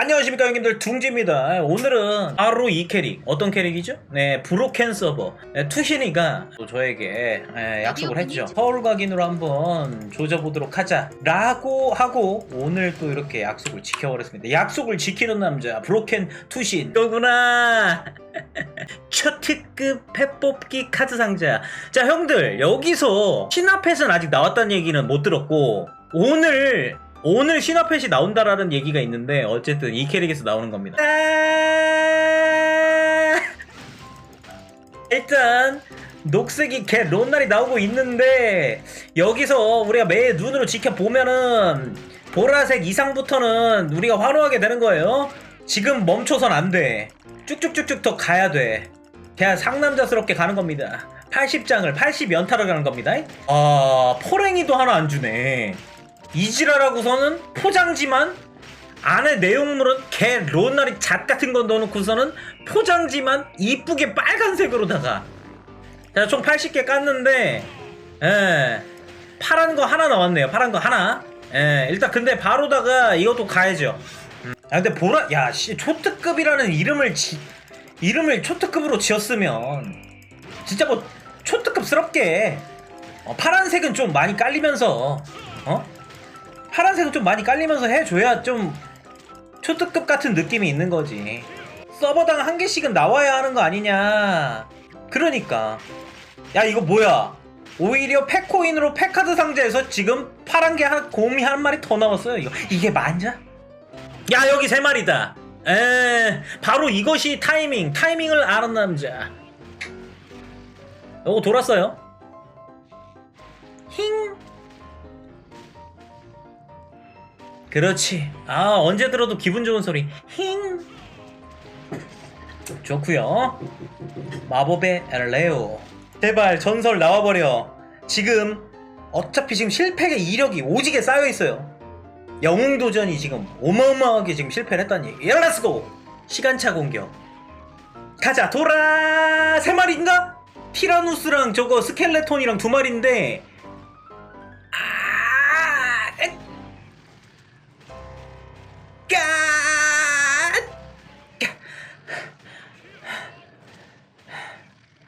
안녕하십니까 형님들. 둥지입니다. 오늘은 바로 이 캐릭. 어떤 캐릭이죠? 네 브로켄 서버. 네, 투신이가 또 저에게 예, 약속을 했죠. 서울 각인으로 한번 조져보도록 하자. 라고 하고 오늘 또 이렇게 약속을 지켜버렸습니다. 약속을 지키는 남자 브로켄 투신. 너구나? 초특급 펫뽑기 카드 상자. 자 형들. 여기서 신화펫은 아직 나왔다는 얘기는 못 들었고 오늘 오늘 신화펫이 나온다라는 얘기가 있는데 어쨌든 이 캐릭에서 나오는 겁니다. 아! 일단 녹색이 개 론날이 나오고 있는데 여기서 우리가 매 눈으로 지켜보면은 보라색 이상부터는 우리가 환호하게 되는 거예요. 지금 멈춰선 안돼. 쭉쭉쭉쭉 더 가야 돼. 그냥 상남자스럽게 가는 겁니다. 80장을 80연타를 가는 겁니다. 아 포랭이도 하나 안 주네 이지라라고서는 포장지만 안에 내용물은 개 론나리 잣 같은 거 넣어놓고서는 포장지만 이쁘게 빨간색으로다가. 제가 총 80개 깠는데 예. 파란 거 하나 나왔네요. 파란 거 하나. 예 일단 근데 바로다가 이것도 가야죠. 음. 아 근데 보라 야씨 초특급이라는 이름을 지 이름을 초특급으로 지었으면 진짜 뭐 초특급스럽게. 어, 파란색은 좀 많이 깔리면서 어 파란색은 좀 많이 깔리면서 해줘야 좀 초특급 같은 느낌이 있는 거지. 서버당 한 개씩은 나와야 하는 거 아니냐. 그러니까. 야, 이거 뭐야? 오히려 팩코인으로 팩카드 상자에서 지금 파란 게 한, 곰이 한 마리 더 나왔어요. 이거, 이게 맞냐? 야, 여기 세 마리다. 에, 바로 이것이 타이밍. 타이밍을 아는 남자. 요거 돌았어요. 힝. 그렇지. 아 언제 들어도 기분 좋은 소리. 힝. 좋구요. 마법의 레오. 제발 전설 나와버려. 지금 어차피 지금 실패의 이력이 오지게 쌓여 있어요. 영웅 도전이 지금 어마어마하게 지금 실패를. 야, 렛츠고. 시간차 공격. 가자 돌아 세 마리인가? 티라누스랑 저거 스켈레톤이랑 두 마리인데